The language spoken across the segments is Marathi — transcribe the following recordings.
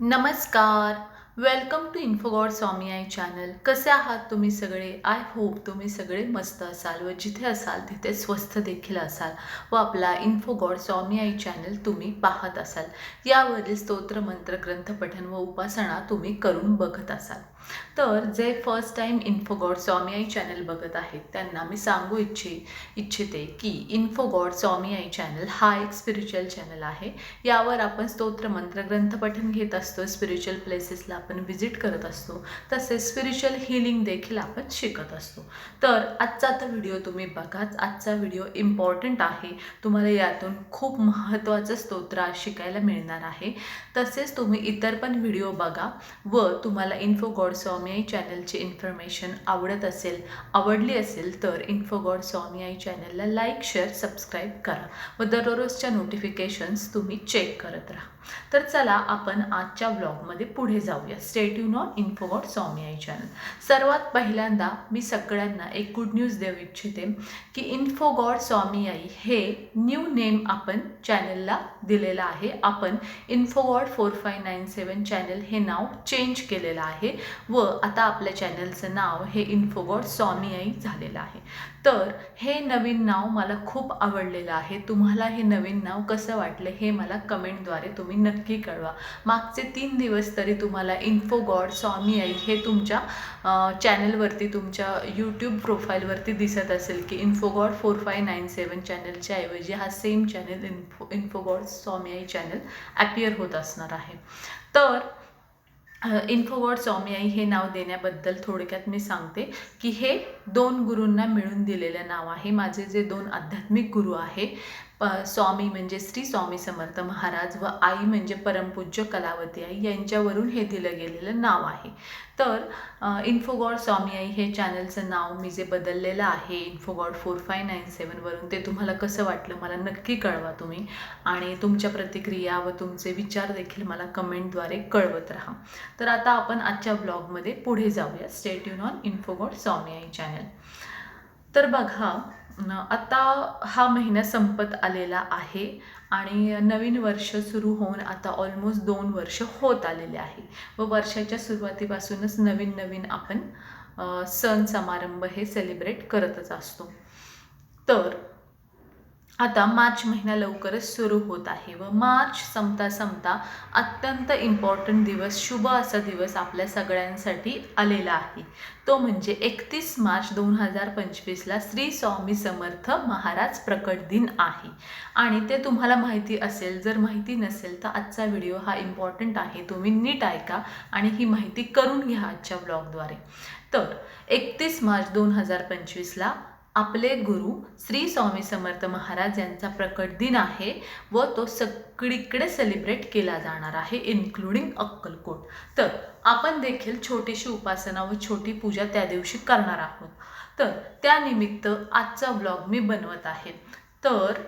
नमस्कार. Welcome to Infogod Swami Aai channel कसे आहात तुम्ही सगळे? आय होप तुम्ही सगळे मस्त असाल व जिथे असाल तिथे स्वस्थ देखील असाल व आपला इन्फोगॉड स्वामी आय चॅनल तुम्ही पाहत असाल. यावरील स्तोत्र मंत्र ग्रंथ व उपासना तुम्ही करून बघत असाल. तर जे first time Infogod Swami Aai channel बघत आहेत त्यांना मी सांगू इच्छे इच्छिते की इन्फोगॉड स्वामी आई चॅनल हा एक स्पिरिच्युअल चॅनल आहे. यावर आपण स्तोत्र मंत्र ग्रंथपठण घेत असतो स्पिरिच्युअल प्लेसेसला आपण व्हिजिट करत असतो तसेच स्पिरिच्युअल हिलिंग देखील आपण शिकत असतो. तर आजचा तर व्हिडिओ तुम्ही बघाच. आजचा व्हिडिओ इम्पॉर्टंट आहे. तुम्हाला यातून खूप महत्त्वाचं स्तोत्र शिकायला मिळणार आहे. तसेच तुम्ही इतर पण व्हिडिओ बघा व तुम्हाला इन्फोगॉड स्वामी आई चॅनलची इन्फॉर्मेशन आवडत असेल आवडली असेल तर इन्फोगॉड स्वामी आई चॅनलला लाईक शेअर सबस्क्राईब करा व दररोजच्या नोटिफिकेशन्स तुम्ही चेक करत राहा. तर चला आपण आजच्या ब्लॉगमध्ये पुढे जाऊया. State you on Infogod Swami Aai channel सर्वात पहिल्यांदा मी सगळ्यांना एक गुड न्यूज देऊ इच्छिते की इन्फोगॉड स्वामी आई हे न्यू नेम आपण चॅनलला दिलेलं आहे. आपण Infogod four five nine seven channel हे नाव चेंज केलेलं आहे. व आता आपल्या चॅनलचं नाव हे इन्फोगॉड स्वामी आई झालेलं आहे. तर हे नवीन नाव मला खूप आवडलेलं आहे. तुम्हाला हे नवीन नाव कसं वाटलं हे मला कमेंटद्वारे तुम्ही नक्की कळवा. मागचे तीन दिवस तरी तुम्हाला इन्फोगॉड स्वामी आई हे तुमच्या चॅनलवरती तुमच्या यूट्यूब प्रोफाईलवरती दिसत असेल की Infogod four five nine seven चॅनलच्या ऐवजी हा सेम चॅनल इन्फो इन्फोगॉड सॉमियाई स्वामी आई चॅनल ॲपियर होत असणार आहे. तर इन्फोवर्ड स्वामी आई हे नाव देण्याबद्दल थोडक्यात मी सांगते की हे दोन गुरूंना मिळून दिलेलं नाव आहे. माझे जे दोन आध्यात्मिक गुरु आहे प स्वामी म्हणजे श्री स्वामी समर्थ महाराज व आई म्हणजे परमपूज्य कलावती आई यांच्यावरून हे दिलं गेलेलं नाव आहे. तर इन्फोगॉड स्वामी आई हे चॅनलचं नाव मी जे बदललेलं आहे इन्फोगॉड फोर फाय नाईन सेवनवरून ते तुम्हाला कसं वाटलं मला नक्की कळवा तुम्ही. आणि तुमच्या प्रतिक्रिया व तुमचे विचार देखील मला कमेंटद्वारे कळवत राहा. तर आता आपण आजच्या ब्लॉगमध्ये पुढे जाऊया. State युन on Infogod Swami Aai channel. तर बघा आता हा महिना संपत आलेला आहे आणि नवीन वर्ष सुरू होऊन आता ऑलमोस्ट दोन वर्ष होत आलेले आहे. व वर्षाच्या सुरुवातीपासूनच नवीन नवीन आपण सण समारंभ हे सेलिब्रेट करतच असतो. तर आता मार्च महिना लवकरच सुरू होत आहे व मार्च संपता संपता अत्यंत इम्पॉर्टंट दिवस शुभ असा दिवस आपल्या सगळ्यांसाठी आलेला आहे. तो म्हणजे एकतीस मार्च दोन हजार पंचवीसला श्री स्वामी समर्थ महाराज प्रकट दिन आहे. आणि ते तुम्हाला माहिती असेल जर माहिती नसेल तर आजचा व्हिडिओ हा इम्पॉर्टंट आहे तुम्ही नीट ऐका आणि ही माहिती करून घ्या आजच्या ब्लॉगद्वारे तर एकतीस मार्च दोन हजार पंचवीसला आपले गुरु श्री स्वामी समर्थ महाराज यांचा प्रकट दिन आहे व तो सगळीकडे सेलिब्रेट केला जाणार आहे इन्क्लुडिंग अक्कलकोट. तर आपण देखील छोटीशी उपासना व छोटी पूजा त्या दिवशी करणार आहोत. तर त्यानिमित्त आजचा ब्लॉग मी बनवत आहे. तर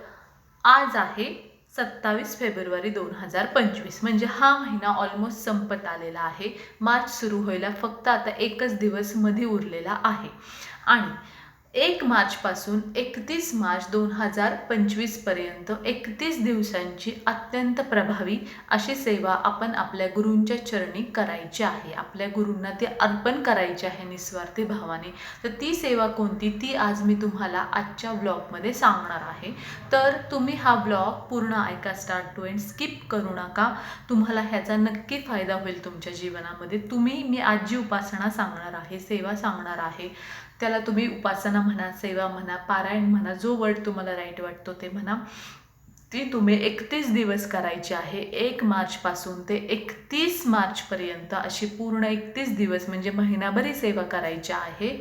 आज आहे सत्तावीस फेब्रुवारी दोन हजार पंचवीस. म्हणजे हा महिना ऑलमोस्ट संपत आलेला आहे. मार्च सुरू व्हायला फक्त आता एकच दिवसमध्ये उरलेला आहे. आणि एक मार्चपासून एकतीस मार्च दोन हजार पंचवीसपर्यंत एकतीस दिवसांची अत्यंत प्रभावी अशी सेवा आपण आपल्या गुरूंच्या चरणी करायची आहे. आपल्या गुरूंना ते अर्पण करायचे आहे निस्वार्थी भावाने. तर ती सेवा कोणती? ती आज मी तुम्हाला आजच्या ब्लॉगमध्ये सांगणार आहे. तर तुम्ही हा ब्लॉग पूर्ण ऐका स्टार्ट टू एंड स्किप करू नका. तुम्हाला ह्याचा नक्की फायदा होईल तुमच्या जीवनामध्ये. तुम्ही मी आज जी उपासना सांगणार आहे सेवा सांगणार आहे. त्याला तुम्ही उपासना म्हणा सेवा म्हणा पारायण म्हणा जो वर्ड तुम्हाला राईट वाटतो ते म्हणा ती तुम्ही एकतीस दिवस करायची आहे. एक मार्चपासून ते एकतीस मार्चपर्यंत अशी पूर्ण एकतीस दिवस म्हणजे महिनाभरी सेवा करायची आहे.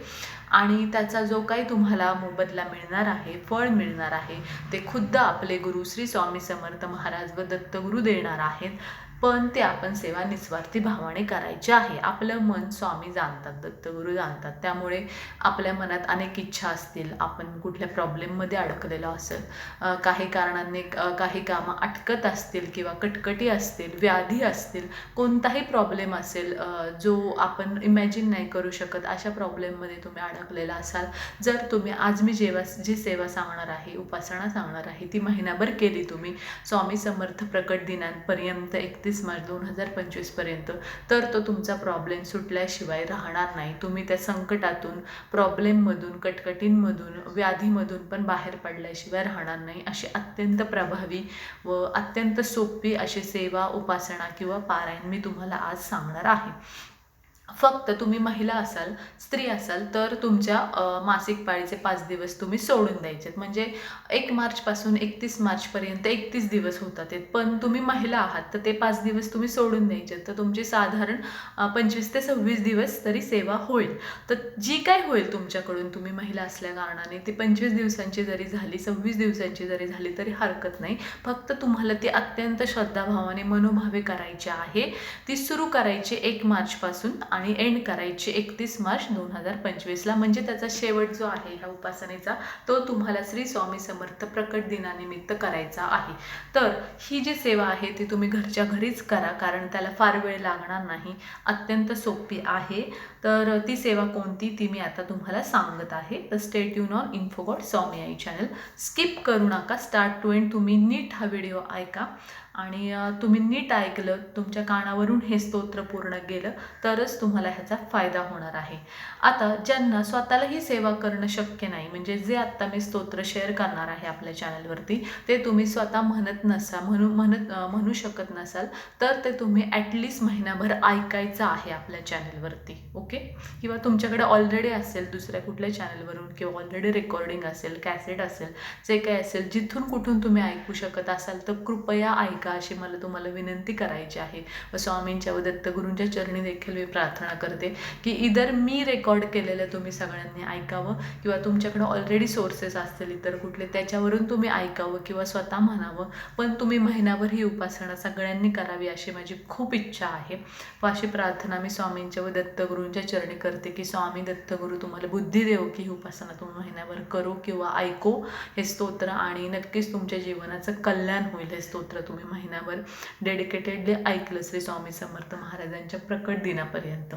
आणि त्याचा जो काही तुम्हाला मोबदला मिळणार आहे फळ मिळणार आहे ते खुद्द आपले गुरु श्री स्वामी समर्थ महाराज व दत्तगुरू देणार आहेत. पण ते आपण सेवा निस्वार्थी भावाने करायची आहे. आपलं मन स्वामी जाणतात दत्तगुरू जाणतात. त्यामुळे आपल्या मनात अनेक इच्छा असतील. आपण कुठल्या प्रॉब्लेममध्ये अडकलेलो असेल. काही कारणांनी काही कामं अटकत असतील किंवा कटकटी असतील व्याधी असतील कोणताही प्रॉब्लेम असेल जो आपण इमॅजिन नाही करू शकत अशा प्रॉब्लेममध्ये तुम्ही अडकलेला असाल. जर तुम्ही आज मी जेव्हा जी सेवा सांगणार आहे उपासना सांगणार आहे ती महिनाभर केली तुम्ही स्वामी समर्थ प्रकट दिनांपर्यंत एक एकतीस मार्च दोन हजार पंचवीसपर्यंत तर तो तुमचा प्रॉब्लेम सुटल्याशिवाय राहणार नाही. तुम्ही त्या संकटातून प्रॉब्लेममधून कटकटींमधून व्याधीमधून पण बाहेर पडल्याशिवाय राहणार नाही. अशी अत्यंत प्रभावी व अत्यंत सोपी अशी सेवा उपासना किंवा पारायण मी तुम्हाला आज सांगणार आहे. फक्त तुम्ही महिला असाल स्त्री असाल तर तुमच्या मासिक पाळीचे पाच दिवस तुम्ही सोडून द्यायचे म्हणजे एक मार्चपासून एकतीस मार्चपर्यंत एकतीस दिवस होतात पण तुम्ही महिला आहात तर ते पाच दिवस तुम्ही सोडून द्यायचे तर तुमची साधारण पंचवीस ते सव्वीस दिवस तरी सेवा होईल. तर जी काय होईल तुमच्याकडून तुम्ही महिला असल्या कारणाने ती पंचवीस दिवसांची जरी झाली सव्वीस दिवसांची जरी झाली तरी हरकत नाही. फक्त तुम्हाला ती अत्यंत श्रद्धाभावाने मनोभावे करायची आहे. ती सुरू करायची एक मार्चपासून आणि एंड करायची एकतीस मार्च दोन हजार पंचवीसला. म्हणजे त्याचा शेवट जो आहे ह्या उपासनेचा तो तुम्हाला श्री स्वामी समर्थ प्रकट दिनानिमित्त करायचा आहे. तर ही जी सेवा आहे ती तुम्ही घरच्या घरीच करा कारण त्याला फार वेळ लागणार नाही. अत्यंत सोपी आहे. तर ती सेवा कोणती ती मी आता तुम्हाला सांगत आहे. तर stay युन on Infogod Swami Aai channel. Skip करू नका स्टार्ट टू एंड तुम्ही नीट हा व्हिडिओ ऐका. आणि तुम्ही नीट ऐकलं तुमच्या कानावरून हे स्तोत्र पूर्ण गेलं तरच तुम्हाला ह्याचा फायदा होणार आहे. आता ज्यांना स्वतःला ही सेवा करणं शक्य नाही म्हणजे जे आत्ता मी स्तोत्र शेअर करणार आहे आपल्या चॅनलवरती ते तुम्ही स्वतः म्हणत नसा म्हणू म्हणत म्हणू शकत नसाल तर ते तुम्ही ॲटलिस्ट महिनाभर ऐकायचं आहे आपल्या चॅनलवरती ओके किंवा तुमच्याकडे ऑलरेडी असेल दुसऱ्या कुठल्या चॅनलवरून किंवा ऑलरेडी रेकॉर्डिंग असेल कॅसेट असेल जे काही असेल जिथून कुठून तुम्ही ऐकू शकत असाल तर कृपया ऐका. का अशी मला तुम्हाला विनंती करायची आहे? व स्वामींच्या व दत्तगुरूंच्या चरणी देखील मी प्रार्थना करते की इधर मी रेकॉर्ड केलेलं तुम्ही सगळ्यांनी ऐकावं किंवा तुमच्याकडे ऑलरेडी सोर्सेस असतील इतर कुठले त्याच्यावरून तुम्ही ऐकावं किंवा स्वतः म्हणावं पण तुम्ही महिनाभर ही उपासना सगळ्यांनी करावी अशी माझी खूप इच्छा आहे. व अशी प्रार्थना मी स्वामींच्या व दत्तगुरूंच्या चरणी करते की स्वामी दत्तगुरू तुम्हाला बुद्धी देव की ही उपासना तुम्ही महिनाभर करू किंवा ऐको. हे स्तोत्र आणि नक्कीच तुमच्या जीवनाचं कल्याण होईल हे स्तोत्र तुम्ही महिनाभर डेडिकेटेडली ऐकलं श्री स्वामी समर्थ महाराजांच्या प्रकट दिनापर्यंत.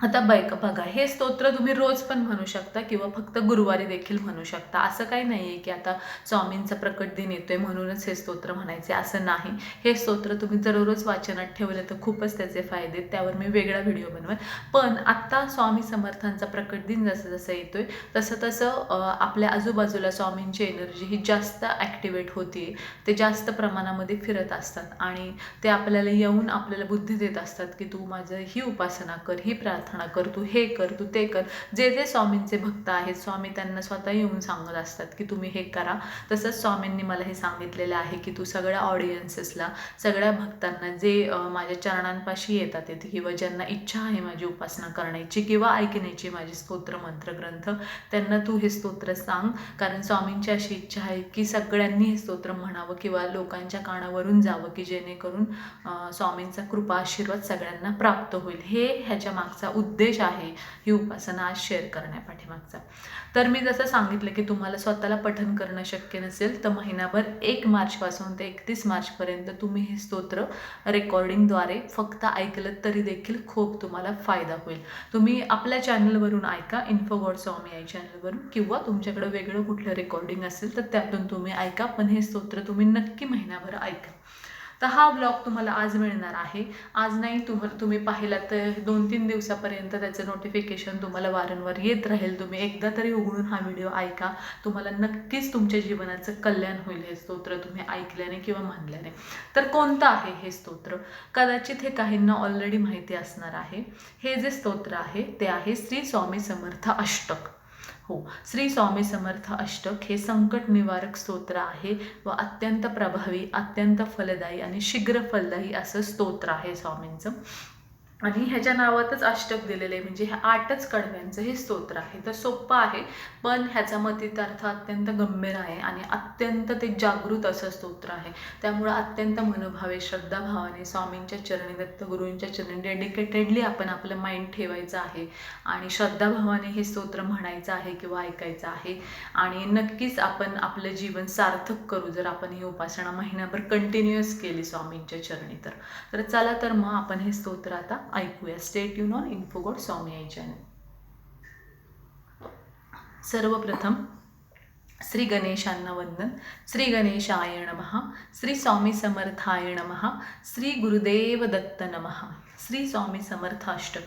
आता बैक बघा हे स्तोत्र तुम्ही रोज पण म्हणू शकता किंवा फक्त गुरुवारी देखील म्हणू शकता. असं काही नाही आहे की आता स्वामींचा प्रकट दिन येतोय म्हणूनच हे स्तोत्र म्हणायचे. असं नाही. हे स्तोत्र तुम्ही दररोज वाचनात ठेवलं तर खूपच त्याचे फायदे आहेत. त्यावर मी वेगळा व्हिडिओ बनवेन पण आत्ता स्वामी समर्थांचा प्रकट दिन जसं जसं येतोय तसं तसं आपल्या आजूबाजूला स्वामींची एनर्जी ही जास्त ॲक्टिवेट होती ते जास्त प्रमाणामध्ये फिरत असतात आणि ते आपल्याला येऊन आपल्याला बुद्धी देत असतात की तू माझं ही उपासना कर ही प्रार्थना प्रार्थना कर तू हे कर तू ते कर. जे जे स्वामींचे भक्त आहेत स्वामी त्यांना स्वतः येऊन सांगत असतात की तुम्ही हे करा. तसंच स्वामींनी मला हे सांगितलेलं आहे की तू सगळ्या ऑडियन्सेसला सगळ्या भक्तांना जे माझ्या चरणांपाशी येतात येते किंवा ज्यांना इच्छा आहे माझी उपासना करण्याची किंवा ऐकण्याची माझी स्तोत्र मंत्र ग्रंथ त्यांना तू हे स्तोत्र सांग. कारण स्वामींची अशी इच्छा आहे की सगळ्यांनी हे स्तोत्र म्हणावं किंवा लोकांच्या कानावरून जावं की जेणेकरून स्वामींचा कृपा आशीर्वाद सगळ्यांना प्राप्त होईल. हे ह्याच्या मागचा उद्देश आहे ही उपासना आज शेअर करण्यापाठीमागचा तर मी जसं सांगितलं की तुम्हाला स्वतःला पठन करणं शक्य नसेल तर महिनाभर एक मार्चपासून ते एकतीस मार्चपर्यंत तुम्ही हे स्तोत्र रेकॉर्डिंगद्वारे फक्त ऐकलं तरी देखील खूप तुम्हाला फायदा होईल. तुम्ही आपल्या चॅनलवरून ऐका इन्फोगॉड स्वामी आई चॅनलवरून किंवा तुमच्याकडे वेगळं कुठलं रेकॉर्डिंग असेल तर त्यातून तुम्ही ऐका पण हे स्तोत्र तुम्ही नक्की महिनाभर ऐका. तर हा ब्लॉग तुम्हाला आज मिळणार आहे. आज नाही तुम्हाला तुम्ही पाहिलात तर दोन तीन दिवसापर्यंत त्याचं नोटिफिकेशन तुम्हाला वारंवार येत राहील. तुम्ही एकदा तरी उघडून हा व्हिडिओ ऐका. तुम्हाला नक्कीच तुमच्या जीवनाचं कल्याण होईल हे स्तोत्र तुम्ही ऐकल्याने किंवा म्हणल्याने तर कोणतं आहे हे स्तोत्र? कदाचित हे काहींना ऑलरेडी माहिती असणार आहे. हे जे स्तोत्र आहे ते आहे श्री स्वामी समर्थ अष्टक. हो. श्री स्वामी समर्थ अष्टक हे संकट निवारक स्तोत्र आहे व अत्यंत प्रभावी अत्यंत फलदायी आणि शीघ्र फलदायी असं स्तोत्र आहे स्वामींचं. आणि ह्याच्या नावातच अष्टक दिलेलं आहे. म्हणजे ह्या आठच कडव्यांचं हे स्तोत्र आहे. तर सोपं आहे पण ह्याचा मतितार्थ अत्यंत गंभीर आहे आणि अत्यंत ते जागृत असं स्तोत्र आहे. त्यामुळं अत्यंत मनोभावे श्रद्धाभावाने स्वामींच्या चरणी दत्तगुरूंच्या चरणी डेडिकेटेडली आपण आपलं माइंड ठेवायचं आहे. आणि श्रद्धाभावाने हे स्तोत्र म्हणायचं आहे किंवा ऐकायचं आहे. आणि नक्कीच आपण आपलं जीवन सार्थक करू जर आपण ही उपासना महिनाभर कंटिन्युअस केली स्वामींच्या चरणी तर. तर चला तर मग आपण हे स्तोत्र आता ऐकूया. State you on Infogod Swami Aai channel सर्वप्रथम श्री गणेशांना वंदन. श्री गणेशाय नमः. श्री स्वामी समर्थाय नमः. श्री गुरुदेव दत्त नमः. श्री स्वामी समर्थाष्टक.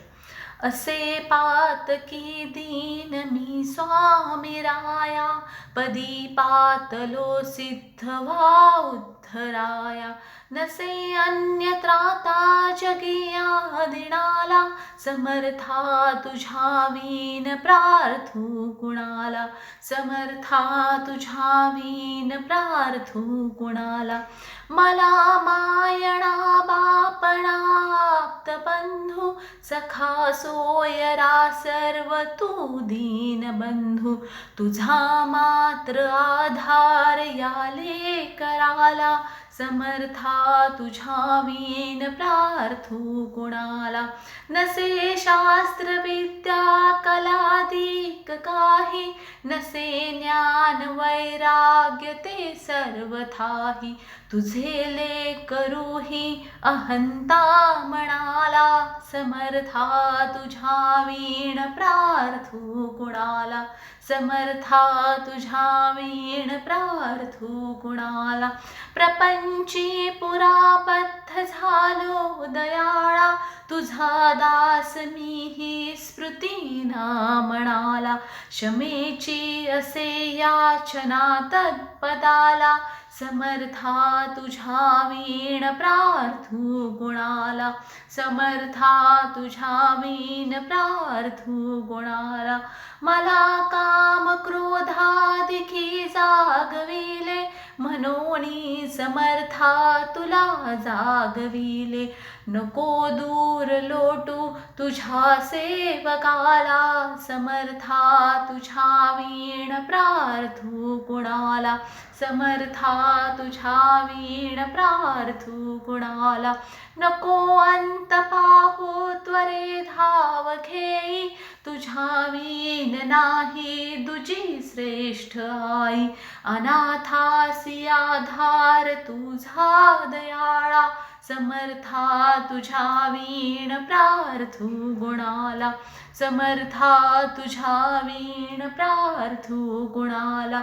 असे पातकी दीन मी स्वामी राया. पदी पातलो सिद्ध वा उद्धराया. नसे अन्यत्राता जगियादिनाला समर्था तुझ्या वीन प्रार्थू कुणाला समर्था तुझ्या वीन प्रार्थू कुणाला. मला मायणा बापणाप्त बंधू सखा सोयरा सर्व तू दीन बंधू. तुझा मात्र आधार याले कराला समर्था तुझ्या वीन प्रार्थू कुणाला नसे शास्त्र विद्या कलादिक काही नसे ज्ञान वैराग्य ते सर्वथाही. तुझे ले करूही अहंता म्हणाला समर्था तुझ्या वीण प्रार्थू कुणाला समर्था तुझ्या वीण प्रार्थू कुणाला प्रपंची पुरापथ झालो दयाळा. तुझा दास मी ही स्मृतीना म्हणाला क्षमेची असे याचना तत्पदाला. समर्था तुझ्या वीण प्रार्थू गुणाला. समर्था तुझ्या वीण प्रार्थू गुणाला. मला काम क्रोधा दिखी जागविले. म्हणून समर्था तुला जागविले. नको दूर लोटू तुझ्या सेवकाला. समर्था तुझ्या वीण प्रार्थू गुणाला. समर्था तुझ्या वीण प्रार्थू कुणाला नको अंत पाहू त्वरे धाव घेई. तुझ्या वीण नाही तुझी श्रेष्ठ आई. अनाथासी आधार तुझा दयाळा. समर्था तुझ्या वीण प्रार्थू गुणाला. समर्था तुझ्या वीण प्रार्थू गुणाला.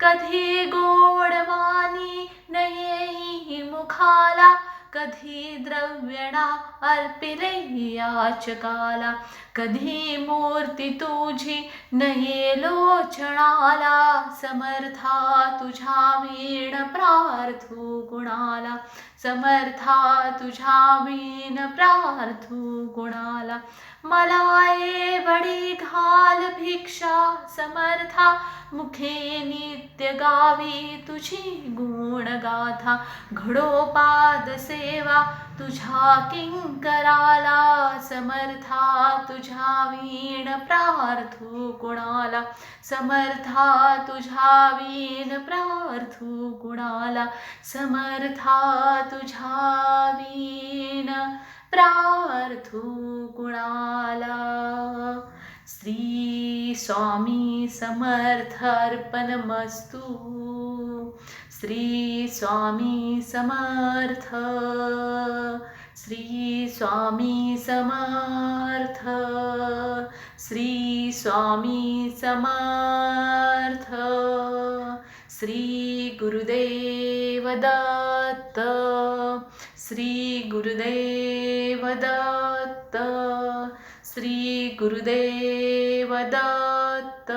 कधी गोडवाणी नयेही मुखाला कधी द्रव्यणा अर्पिले याचकाला कधी मूर्ती तुझी नये लोचणाला समर्था तुझ्या वीण प्रार्थू गुणाला समर्था तुझ्या वीण प्रार्थू गुणाला मलाये वडी घाल भिक्षा समर्था मुखे नित्य गावी तुझी गुणगाथा घडोपाद सेवा तुझ्या किंकराला समर्था तुझ्या वीण प्रार्थू कुणाला समर्था तुझ्या वीण प्रार्थू कुणाला समर्था तुझ्या वीण प्रार्थू कुणाला श्री स्वामी समर्थ अर्पणमस्तु श्री स्वामी समर्थ. श्री स्वामी समर्थ. श्री स्वामी समर्थ. श्री गुरुदेव दत्त श्री गुरुदेव दत्त श्री गुरुदेव दत्त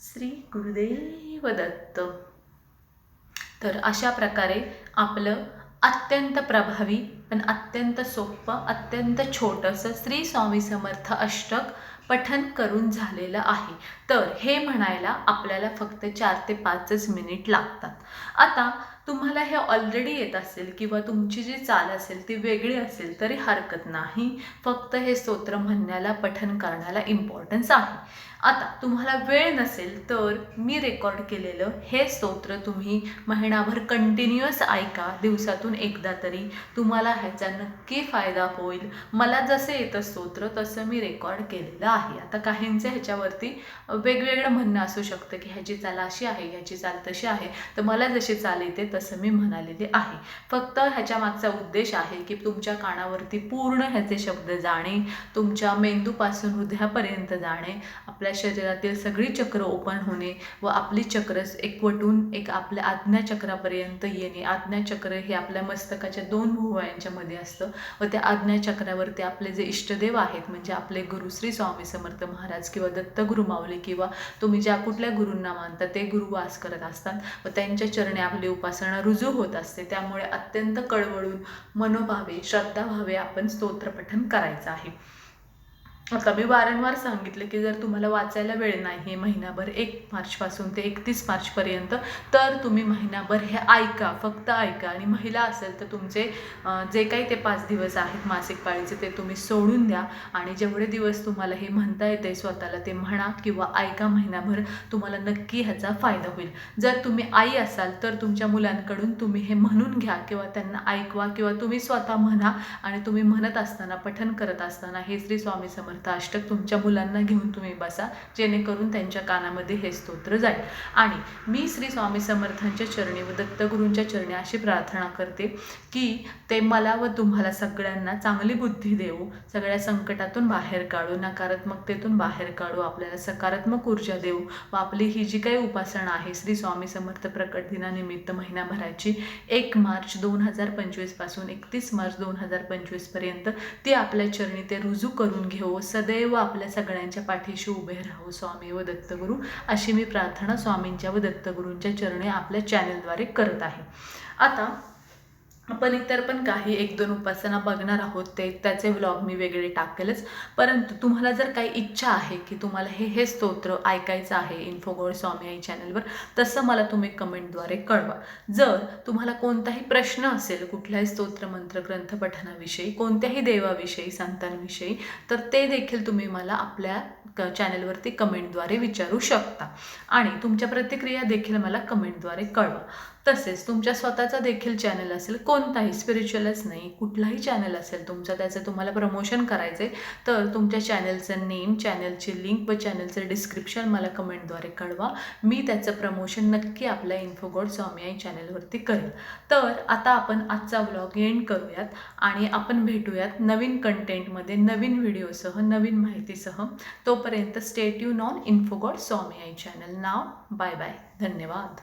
श्री गुरुदेव दत्त तर अशा प्रकारे आपलं अत्यंत प्रभावी पण अत्यंत सोपं अत्यंत छोटंसं श्री स्वामी समर्थ अष्टक पठन करून झालेलं आहे. तर हे म्हणायला आपल्याला फक्त चार ते पाचच मिनिट लागतात. आता तुम्हाला हे ऑलरेडी येत असेल किंवा तुमची जी चाल असेल ती वेगळी असेल तरी हरकत नाही. फक्त हे स्तोत्र म्हणण्याला पठन करण्याला इम्पॉर्टन्स आहे. आता तुम्हाला वेळ नसेल तर मी रेकॉर्ड केलेलं हे स्तोत्र तुम्ही महिनाभर कंटिन्युअस ऐका. दिवसातून एकदा तरी. तुम्हाला ह्याचा नक्की फायदा होईल. मला जसं येतं स्तोत्र तसं मी रेकॉर्ड केलेलं आहे. आता काहींचे ह्याच्यावरती वेगवेगळं म्हणणं असू शकतं की ह्याची चाल अशी आहे ह्याची चाल तशी आहे. तर मला जशी चाल येते तसं मी म्हणालेले आहे. फक्त ह्याच्या मागचा उद्देश आहे की तुमच्या कानावरती पूर्ण ह्याचे शब्द जाणे तुमच्या मेंदूपासून हृदयापर्यंत जाणे आपल्या आपल्या शरीरातील सगळी चक्र ओपन होणे व आपली चक्र एकवटून एक आपल्या आज्ञाचक्रापर्यंत येणे. आज्ञाचक्र हे आपल्या मस्तकाच्या दोन भुवयांच्यामध्ये असतं व त्या आज्ञाचक्रावरती आपले जे इष्टदेव आहेत म्हणजे आपले गुरु श्री स्वामी समर्थ महाराज किंवा दत्तगुरु माऊली किंवा तुम्ही ज्या कुठल्या गुरूंना मानता ते गुरु वास करत असतात व त्यांच्या चरणी आपली उपासना रुजू होत असते. त्यामुळे अत्यंत कळवळून मनोभावे श्रद्धाभावे आपण स्तोत्रपठन करायचं आहे. आता मी वारंवार सांगितले की जर तुम्हाला वाचायला वेळ नाही आहे महिनाभर एक मार्चपासून ते एकतीस मार्चपर्यंत तर तुम्ही महिनाभर हे ऐका फक्त ऐका. आणि महिला असेल तर तुमचे जे काही ते पाच दिवस आहेत मासिक पाळीचे ते तुम्ही सोडून द्या. आणि जेवढे दिवस तुम्हाला हे म्हणता येते स्वतःला ते म्हणा किंवा ऐका महिनाभर तुम्हाला नक्की ह्याचा फायदा होईल. जर तुम्ही आई असाल तर तुमच्या मुलांकडून तुम्ही हे म्हणून घ्या किंवा त्यांना ऐकवा किंवा तुम्ही स्वतः म्हणा. आणि तुम्ही म्हणत असताना पठन करत असताना हे श्री स्वामी समर्थ अष्टक तुमच्या मुलांना घेऊन तुम्ही बसा जेणेकरून त्यांच्या कानामध्ये हे स्तोत्र जाईल. आणि मी श्री स्वामी समर्थांच्या चरणी व दत्तगुरूंच्या चरणी अशी प्रार्थना करते की ते मला व तुम्हाला सगळ्यांना चांगली बुद्धी देऊ सगळ्या संकटातून बाहेर काढू नकारात्मकतेतून बाहेर काढू आपल्याला सकारात्मक ऊर्जा देऊ व आपली ही जी काही उपासना आहे श्री स्वामी समर्थ प्रकट दिनानिमित्त महिनाभराची एक मार्च दोन हजार पंचवीसपासून एकतीस मार्च दोन हजार पंचवीसपर्यंत ती आपल्या चरणी ते रुजू करून घेऊ सदैव आपल्या सगळ्यांच्या पाठीशी उभे राहू स्वामी व दत्तगुरू अशी मी प्रार्थना स्वामींच्या व दत्तगुरूंच्या चरणी आपल्या चॅनलद्वारे करत आहे. आता आपण इतर पण काही एक दोन उपासना बघणार आहोत ते त्याचे व्लॉग मी वेगळे टाकेलच. परंतु तुम्हाला जर काही इच्छा आहे की तुम्हाला हे हे स्तोत्र ऐकायचं आहे इन्फोगोड स्वामी आई चॅनलवर तसं मला तुम्ही कमेंटद्वारे कळवा. जर तुम्हाला कोणताही प्रश्न असेल कुठल्याही स्तोत्र मंत्र ग्रंथपठनाविषयी कोणत्याही देवाविषयी संतांविषयी तर ते देखील तुम्ही मला आपल्या क चॅनलवरती कमेंटद्वारे विचारू शकता. आणि तुमच्या प्रतिक्रिया देखील मला कमेंटद्वारे कळवा. तसेच तुमच्या स्वतःचा देखील चॅनल असेल कोणताही स्पिरिच्युअलच नाही कुठलाही चॅनल असेल तुमचं त्याचं तुम्हाला प्रमोशन करायचं आहे तर तुमच्या चॅनलचं नेम चॅनलची लिंक व चॅनलचं डिस्क्रिप्शन मला कमेंटद्वारे कळवा. मी त्याचं प्रमोशन नक्की आपल्या इन्फोगॉड स्वामी आई चॅनलवरती करेल तर आता आपण आजचा व्लॉग एंड करूयात आणि आपण भेटूयात नवीन कंटेंटमध्ये नवीन व्हिडिओसह नवीन माहितीसह. तोपर्यंत state you on Infogod Swami Aai channel now bye bye धन्यवाद.